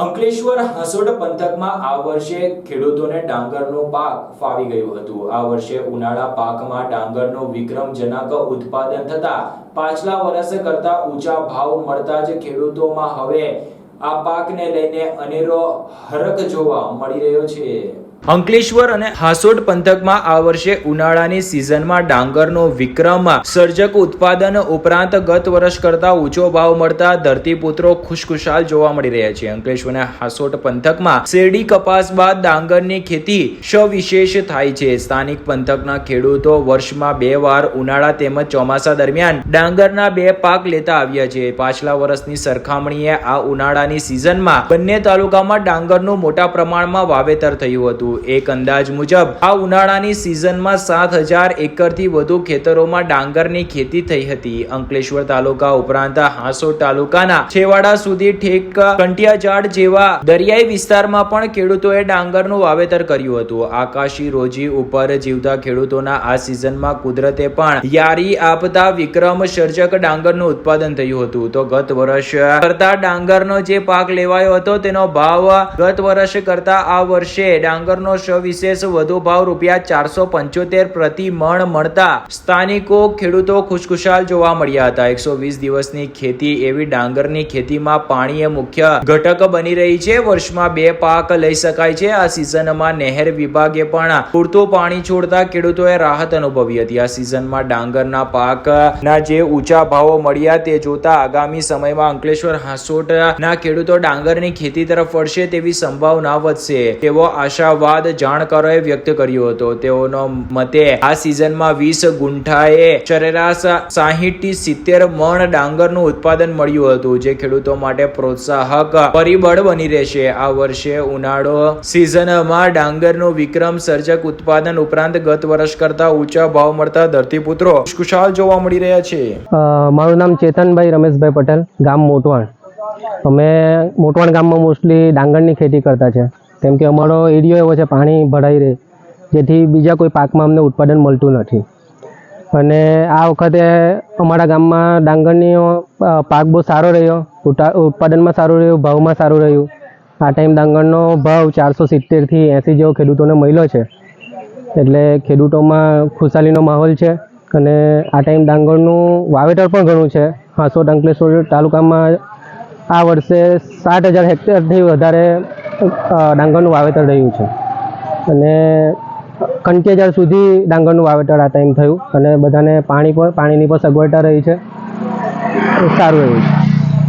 અંકલેશ્વર હસોડ પંથકમાં આ વર્ષે ખેડૂતોને ડાંગરનો પાક ફાવી ગયું હતું. આ વર્ષે ઉનાળા પાકમાં ડાંગરનો વિક્રમજનક ઉત્પાદન થતા પાછલા વર્ષ કરતા ઊંચા ભાવ મળતા જ ખેડૂતોમાં હવે આ પાકને લઈને અનેરો હરક જોવા મળી રહ્યો છે. અંકલેશ્વર અને હાસોડ પંથકમાં આ વર્ષે ઉનાળાની સિઝનમાં ડાંગરનો વિક્રમ સર્જક ઉત્પાદન ઉપરાંત ગત વર્ષ કરતા ઊંચો ભાવ મળતા ધરતીપુત્રો ખુશખુશાલ જોવા મળી રહ્યા છે. અંકલેશ્વરના હાસોડ પંથકમાં શેરડી કપાસ બાદ ડાંગરની ખેતી સવિશેષ થાય છે. સ્થાનિક પંથકના ખેડૂતો વર્ષમાં બે વાર ઉનાળા તેમજ ચોમાસા દરમિયાન ડાંગરના બે પાક લેતા આવ્યા છે. પાછલા વર્ષની સરખામણીએ આ ઉનાળાની સિઝનમાં બંને તાલુકામાં ડાંગરનું મોટા પ્રમાણમાં વાવેતર થયું હતું. એક અંદાજ મુજબ, આ ઉનાળાની સિઝનમાં સાત હજાર એકરથી વધુ ખેતરોમાં ડાંગરની ખેતી થઈ હતી. અંકલેશ્વર તાલુકા ઉપરાંત હાંસોડ તાલુકાના છેવાડા સુધી ઠેક કંટિયાજાડ જેવા દરિયાઈ વિસ્તારમાં પણ ખેડૂતોએ ડાંગરનું વાવેતર કર્યું હતું. આકાશી રોજી ઉપર જીવતા ખેડૂતોના આ સિઝનમાં કુદરતે પણ યારી આપતા વિક્રમ સર્જક ડાંગરનું ઉત્પાદન થયું હતું. તો ગત વર્ષ કરતા ડાંગરનો જે પાક લેવાયો હતો, તેનો ભાવ ગત વર્ષ કરતા આ વર્ષે ડાંગરનો સવિશેષ વધુ ભાવ રૂપિયા ચારસો પંચોતેર પ્રતિ મણ મળતા સ્થાનિકો ખેડૂતો ખુશખુશાલ જોવા મળ્યા હતા. એકસો વીસ દિવસની ખેતી એવી ડાંગરની ખેતીમાં પાણી એ મુખ્ય ઘટક બની રહી છે. વર્ષમાં બે પાક લઈ શકાય છે. આ સિઝનમાં નહેર વિભાગે પણ પૂરતું પાણી છોડતા ખેડૂતોએ રાહત અનુભવી હતી. આ સિઝનમાં ડાંગરના પાકના જે ઊંચા ભાવો મળ્યા તે જોતા આગામી સમયમાં અંકલેશ્વર હાંસોટના ખેડૂતો ડાંગરની ખેતી તરફ વળશે તેવી સંભાવના વધશે તેવો આશાવાદ જાણકારોએ વ્યક્ત કર્યો હતો. તેઓનો મતે આ સિઝનમાં વીસ ગુંઠાએ સરેરાશ સાહીઠથી સિત્તેર મણ ડાંગરનું ઉત્પાદન મળ્યું હતું, જે ખેડૂતો માટે પ્રોત્સાહક પરિબળ બની રહેશે. આ વર્ષે ઉનાળો સિઝનમાં ડાંગરનું વિક્રમ સર્જક ઉત્પાદન ઉપરાંત ગત વર્ષ કરતા ઊંચા ભાવ મળતા ધરતીપુત્રો ખુશખુશાલ જોવા મળી રહ્યા છે. મારું નામ ચેતનભાઈ રમેશભાઈ પટેલ, ગામ મોટવાણ. અમે મોટવાણ ગામમાં મોસ્ટલી ડાંગરની ખેતી કરતા છે. કેમ કે અમારો એરિયો એવો છે, પાણી ભરાઈ રહે. જેથી બીજા કોઈ પાકમાં અમને ઉત્પાદન મળતું નથી. અને આ વખતે અમારા ગામમાં ડાંગરની પાક બહુ સારો રહ્યો. ઉતા- ઉત્પાદનમાં સારું રહ્યું, ભાવમાં સારું રહ્યું. આ ટાઈમ ડાંગરનો ભાવ ચારસો સિત્તેરથી એંસી જેવો ખેડૂતોને મળ્યો છે. એટલે ખેડૂતોમાં ખુશાલીનો માહોલ છે અને આ ટાઈમ ડાંગરનું વાવેતર પણ ઘણું છે. હાંસોદ અંકલેશ્વર તાલુકામાં આ વર્ષે સાત હજાર હેક્ટરથી વધારે ડાંગરનું વાવેતર રહ્યું છે. અને કંટેજાર સુધી ડાંગરનું વાવેતર આ ટાઈમ થયું. અને બધાને પાણી પણ પાણીની પણ સગવડતા રહી છે. સારું રહ્યું છે.